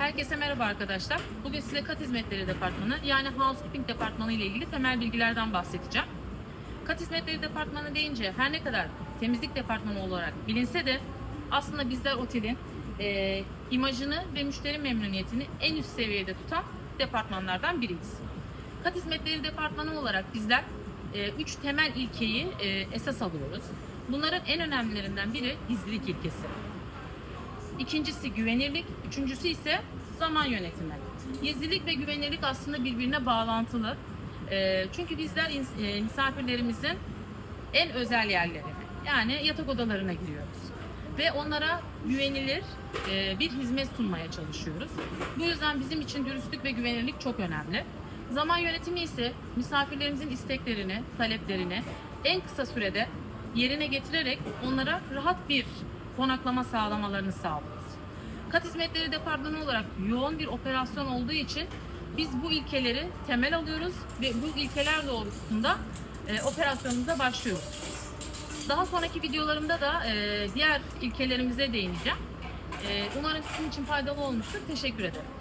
Herkese merhaba arkadaşlar. Bugün size kat hizmetleri departmanı yani housekeeping departmanı ile ilgili temel bilgilerden bahsedeceğim. Kat hizmetleri departmanı deyince her ne kadar temizlik departmanı olarak bilinse de aslında bizler otelin e, imajını ve müşteri memnuniyetini en üst seviyede tutan departmanlardan biriyiz. Kat hizmetleri departmanı olarak bizler e, üç temel ilkeyi e, esas alıyoruz. Bunların en önemlilerinden biri gizlilik ilkesi. İkincisi güvenirlik, üçüncüsü ise zaman yönetimi. Gizlilik ve güvenirlik aslında birbirine bağlantılı. Ee, çünkü bizler e, misafirlerimizin en özel yerlerine, yani yatak odalarına giriyoruz. Ve onlara güvenilir e, bir hizmet sunmaya çalışıyoruz. Bu yüzden bizim için dürüstlük ve güvenirlik çok önemli. Zaman yönetimi ise misafirlerimizin isteklerini, taleplerini en kısa sürede yerine getirerek onlara rahat bir konaklama sağlamalarını sağlıyoruz. Kat hizmetleri departmanı olarak yoğun bir operasyon olduğu için biz bu ilkeleri temel alıyoruz ve bu ilkeler doğrultusunda e, operasyonumuza başlıyoruz. Daha sonraki videolarımda da e, diğer ilkelerimize değineceğim. E, umarım sizin için faydalı olmuştur. Teşekkür ederim.